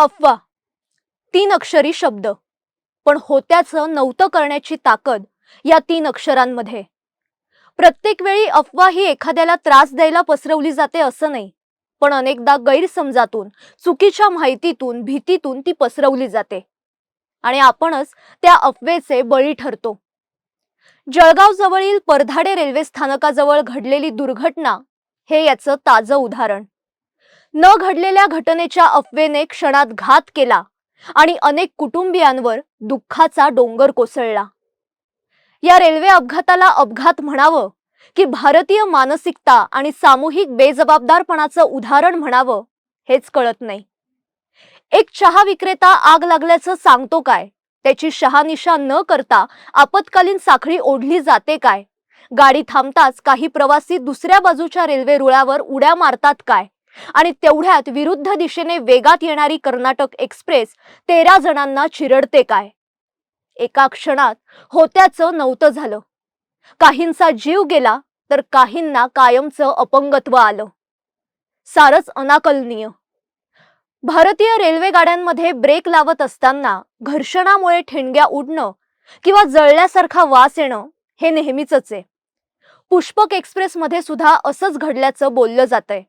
अफवा. तीन अक्षरी शब्द. पण होत्याचं नव्हतं करण्याची ताकद या तीन अक्षरांमध्ये. प्रत्येक वेळी अफवा ही एखाद्याला त्रास द्यायला पसरवली जाते असं नाही पण अनेकदा गैरसमजातून चुकीच्या माहितीतून भीतीतून ती पसरवली जाते. आणि आपणच त्या अफवेचे बळी ठरतो. जळगाव जवळील परधाडे रेल्वे स्थानकाजवळ घडलेली दुर्घटना हे याचं ताजं उदाहरण. न घडलेल्या घटनेच्या अफवेने क्षणात घात केला आणि अनेक कुटुंबियांवर दुःखाचा डोंगर कोसळला. या रेल्वे अपघाताला अपघात म्हणावं की भारतीय मानसिकता आणि सामूहिक बेजबाबदारपणाचं उदाहरण म्हणावं हेच कळत नाही. एक चहा विक्रेता आग लागल्याचं सांगतो काय? त्याची शहानिशा न करता आपत्कालीन साखळी ओढली जाते काय? गाडी थांबताच काही प्रवासी दुसऱ्या बाजूच्या रेल्वे रुळावर उड्या मारतात काय? आणि तेवढ्यात विरुद्ध दिशेने वेगात येणारी कर्नाटक एक्सप्रेस तेरा जणांना चिरडते काय? एका क्षणात होत्याचं नव्हतं झालं. काहींचा जीव गेला तर काहींना कायमचं अपंगत्व आलं. सारच अनाकलनीय. भारतीय रेल्वे गाड्यांमध्ये ब्रेक लावत असताना घर्षणामुळे ठिणग्या उडणं किंवा जळल्यासारखा वास येणं हे नेहमीच आहे. पुष्पक एक्सप्रेसमध्ये सुद्धा असंच घडल्याचं बोललं जातंय.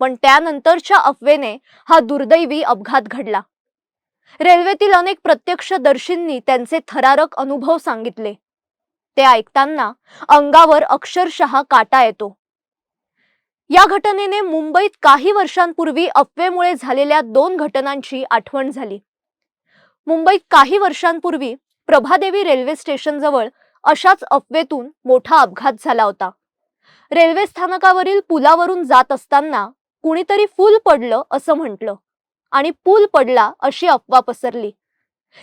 पण त्यानंतरच्या अफवेने हा दुर्दैवी अपघात घडला. रेल्वेतील अनेक प्रत्यक्षदर्शींनी त्यांचे थरारक अनुभव सांगितले. ते ऐकताना अंगावर अक्षरशः काटा येतो. या घटनेने मुंबईत काही वर्षांपूर्वी अफवेमुळे झालेल्या दोन घटनांची आठवण झाली. मुंबईत काही वर्षांपूर्वी प्रभादेवी रेल्वे स्टेशनजवळ अशाच अफवेतून मोठा अपघात झाला होता. रेल्वे स्थानकावरील पुलावरून जात असताना कुणीतरी फुल पडलं असं म्हटलं आणि पूल पडला अशी अफवा पसरली.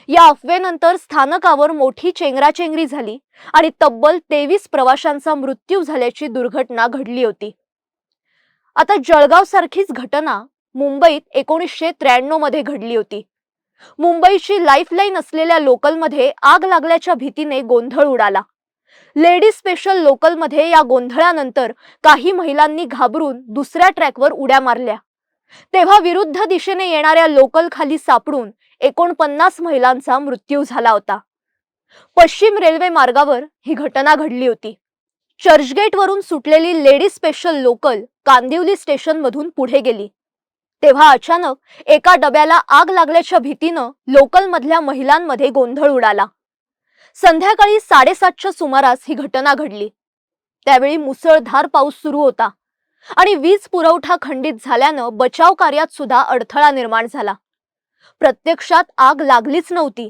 या अफवेनंतर स्थानकावर मोठी चेंगराचेंगरी झाली आणि तब्बल तेवीस प्रवाशांचा मृत्यू झाल्याची दुर्घटना घडली होती. आता जळगाव सारखीच घटना मुंबईत एकोणीसशे त्र्याण्णवमध्ये घडली होती. मुंबईची लाईफलाईन असलेल्या लोकलमध्ये आग लागल्याच्या भीतीने गोंधळ उडाला. लेडी स्पेशल लोकलमध्ये या गोंधळानंतर काही महिलांनी घाबरून दुसऱ्या ट्रॅकवर उड्या मारल्या. तेव्हा विरुद्ध दिशेने येणाऱ्या लोकल खाली सापडून एकोणपन्नास महिलांचा मृत्यू झाला होता. पश्चिम रेल्वे मार्गावर ही घटना घडली होती. चर्चगेट वरून सुटलेली lady special local Kandivali station मधून पुढे गेली. तेव्हा अचानक एका डब्याला आग लागल्याच्या भीतीनं लोकलमधल्या महिलांमध्ये गोंधळ उडाला. संध्याकाळी साडेसातच्या सुमारास ही घटना घडली. त्यावेळी मुसळधार पाऊस सुरू होता आणि वीज पुरवठा खंडित झाल्यानं बचाव कार्यात सुद्धा अडथळा निर्माण झाला. प्रत्यक्षात आग लागलीच नव्हती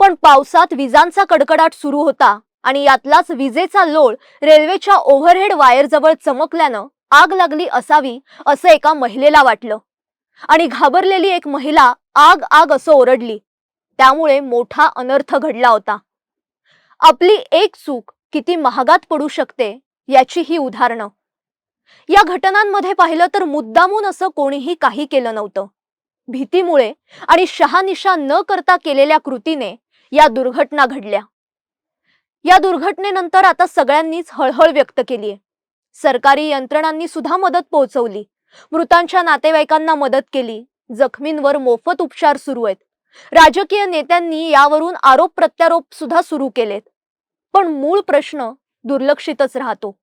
पण पावसात विजांचा कडकडाट सुरू होता आणि यातलाच विजेचा लोळ रेल्वेच्या ओव्हरहेड वायरजवळ चमकल्यानं आग लागली असावी असं एका महिलेला वाटलं आणि घाबरलेली एक महिला आग आग असं ओरडली. त्यामुळे मोठा अनर्थ घडला होता. आपली एक चूक किती महागात पडू शकते याची ही उदाहरणं. या घटनांमध्ये पाहिलं तर मुद्दामून असं कोणीही काही केलं नव्हतं. भीतीमुळे आणि शहानिशा न करता केलेल्या कृतीने या दुर्घटना घडल्या. या दुर्घटनेनंतर आता सगळ्यांनीच हळहळ व्यक्त केलीये. सरकारी यंत्रणांनी सुद्धा मदत पोहोचवली. मृतांच्या नातेवाईकांना मदत केली. जखमींवर मोफत उपचार सुरू आहेत. राजकीय नेत्यांनी यावरून आरोप प्रत्यारोप सुद्धा सुरू केलेत. पण मूळ प्रश्न दुर्लक्षितच राहतो.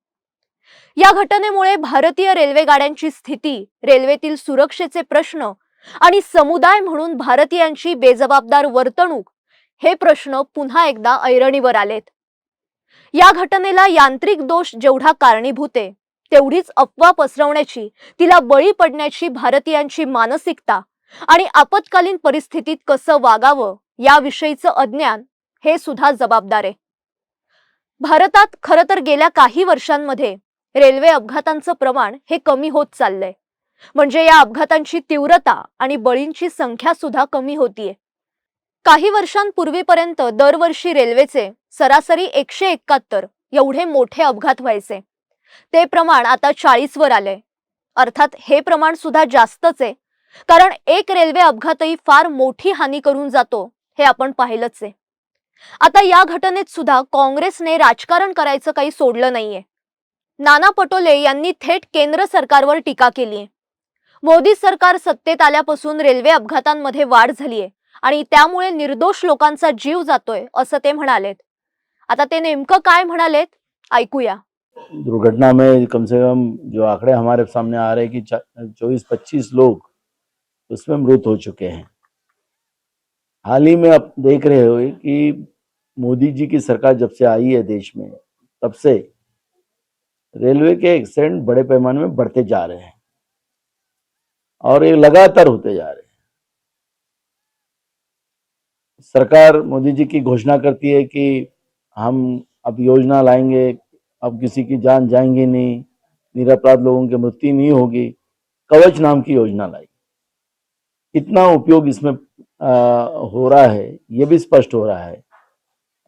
या घटनेमुळे भारतीय रेल्वे गाड्यांची स्थिती रेल्वेतील सुरक्षेचे प्रश्न आणि समुदाय म्हणून भारतीयांची बेजबाबदार वर्तणूक हे प्रश्न पुन्हा एकदा ऐरणीवर आलेत. या घटनेला यांत्रिक दोष जेवढा कारणीभूत आहे तेवढीच अफवा पसरवण्याची तिला बळी पडण्याची भारतीयांची मानसिकता आणि आपत्कालीन परिस्थितीत कसं वागावं याविषयीचं अज्ञान हे सुद्धा जबाबदार आहे. भारतात खरं तर गेल्या काही वर्षांमध्ये रेल्वे अपघातांचं प्रमाण हे कमी होत चाललंय. म्हणजे या अपघातांची तीव्रता आणि बळींची संख्या सुद्धा कमी होतीये. काही वर्षांपूर्वीपर्यंत दरवर्षी रेल्वेचे सरासरी एकशे एकाहत्तर एवढे मोठे अपघात व्हायचे. ते प्रमाण आता चाळीसवर आलंय. अर्थात हे प्रमाण सुद्धा जास्तच आहे. कारण एक रेल्वे अपघातही फार मोठी हानी करून जातो हे आपण पाहिलंच आहे. आता या घटनेत सुद्धा काँग्रेसने राजकारण करायचं काही सोडलं नाहीये. नाना पटोले यांनी थेट केंद्र सरकारवर टीका केली मोदी सरकार सत्तेत आल्यापासून रेल्वे अपघातांमध्ये वाढ झालीय आणि त्यामुळे निर्दोष लोकांचा जीव जातोय असं ते म्हणालेत. आता ते नेमकं काय म्हणालेत ऐकूया. दुर्घटना में कम से कम जो आंकड़े हमारे सामने आ रहे हैं कि चौबीस पच्चीस लोग उसमें मृत हो चुके हैं। हाल ही में आप देख रहे हो कि मोदी जी की सरकार जब से आई है देश में, तब से रेलवे के एक्सीडेंट बड़े पैमाने में बढ़ते जा रहे हैं और ये लगातार होते जा रहे हैं। सरकार मोदी जी की घोषणा करती है कि हम अब योजना लाएँगे, अब किसी की जान जाएँगी नहीं, निरपराध लोगों की मृत्यु नहीं होगी, कवच नाम की योजना लाई। कितना उपयोग इसमें हो रहा है, ये भी स्पष्ट हो रहा है।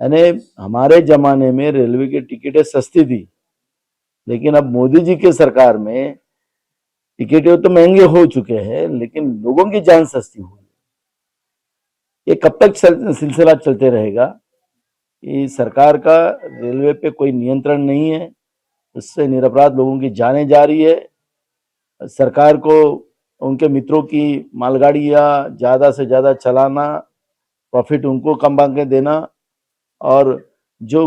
यानी हमारे जमाने में रेलवे की टिकटें सस्ती थी, लेकिन अब मोदी जी के सरकार में टिकटें तो महँगे हो चुके हैं, लेकिन लोगों की जान सस्ती हुई ये कब तक सिलसिला चलते रहेगा? कि सरकार का रेलवे पे कोई नियंत्रण नहीं है, उससे निरपराध लोगों की जाने जा रही है। सरकार को उनके मित्रों की मालगाड़ियाँ ज़्यादा से ज़्यादा चलाना प्रॉफिट उनको कम के देना और जो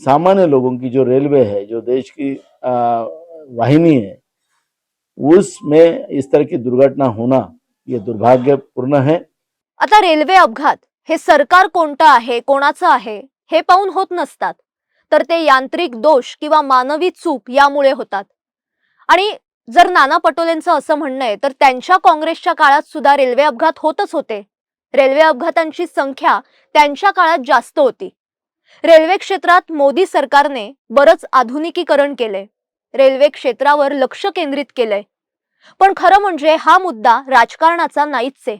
सामान्य लोगों की जो रेलवे है जो देश की आ, वाहिनी है उसमें इस तरह की दुर्घटना होना ये दुर्भाग्यपूर्ण है। आता रेल्वे अपघात हे सरकार कोणतं आहे कोणाचं आहे हे पाहून होत नसतात. तर ते यांत्रिक दोष किंवा मानवी चूक यामुळे होतात. आणि जर नाना पटोलेंचं असं म्हणणं आहे तर त्यांच्या काँग्रेसच्या काळात सुद्धा रेल्वे अपघात होतच होते. रेल्वे अपघातांची संख्या त्यांच्या काळात जास्त होती. रेल्वे क्षेत्रात मोदी सरकारने बरंच आधुनिकीकरण केलंय. रेल्वे क्षेत्रावर लक्ष केंद्रित केलंय. पण खरं म्हणजे हा मुद्दा राजकारणाचा नाहीच आहे.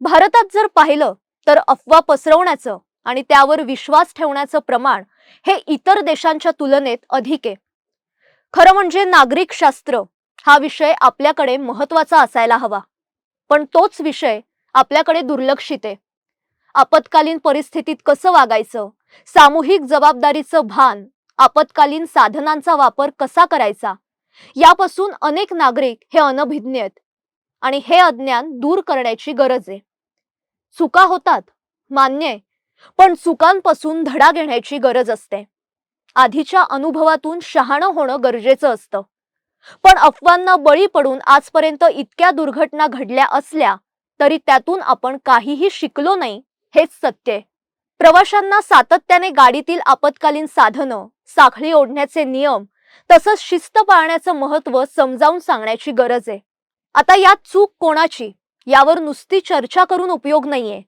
भारतात जर पाहिलं तर अफवा पसरवण्याचं आणि त्यावर विश्वास ठेवण्याचं प्रमाण हे इतर देशांच्या तुलनेत अधिक आहे. खरं म्हणजे नागरिकशास्त्र हा विषय आपल्याकडे महत्त्वाचा असायला हवा. पण तोच विषय आपल्याकडे दुर्लक्षित आहे. आपत्कालीन परिस्थितीत कसं वागायचं? सामूहिक जबाबदारीचं भान आपत्कालीन साधनांचा वापर कसा करायचा? यापासून अनेक नागरिक हे अनभिज्ञ आहेत आणि हे अज्ञान दूर करण्याची गरज आहे. चुका होतात मान्य आहे पण चुकांपासून धडा घेण्याची गरज असते. आधीच्या अनुभवातून शहाणं होणं गरजेचं असतं. पण अफवांना बळी पडून आजपर्यंत इतक्या दुर्घटना घडल्या असल्या तरी त्यातून आपण काहीही शिकलो नाही हेच सत्य आहे. प्रवाशांना सातत्याने गाडीतील आपत्कालीन साधनं साखळी ओढण्याचे नियम तसंच शिस्त पाळण्याचं महत्त्व समजावून सांगण्याची गरज आहे. आता यात चूक कोणाची? यावर नुसती चर्चा करून उपयोग नाहीये.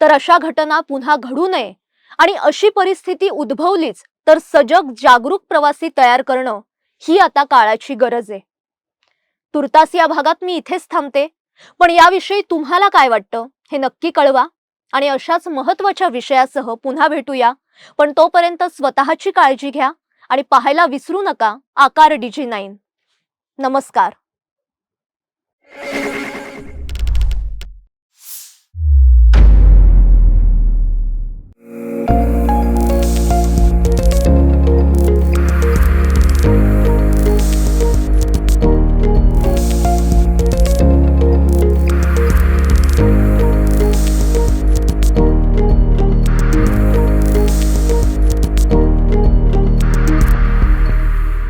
तर अशा घटना पुन्हा घडू नये आणि अशी परिस्थिती उद्भवलीच तर सजग जागरूक प्रवासी तयार करणं ही आता काळाची गरज आहे. तुर्तास या भागात मी इथेच थांबते. पण याविषयी तुम्हाला काय वाटतं हे नक्की कळवा आणि अशाच महत्त्वाच्या विषयासह पुन्हा भेटूया. पण तोपर्यंत स्वतःची काळजी घ्या आणि पाहायला विसरू नका आकार डीजी नाईन नमस्कार.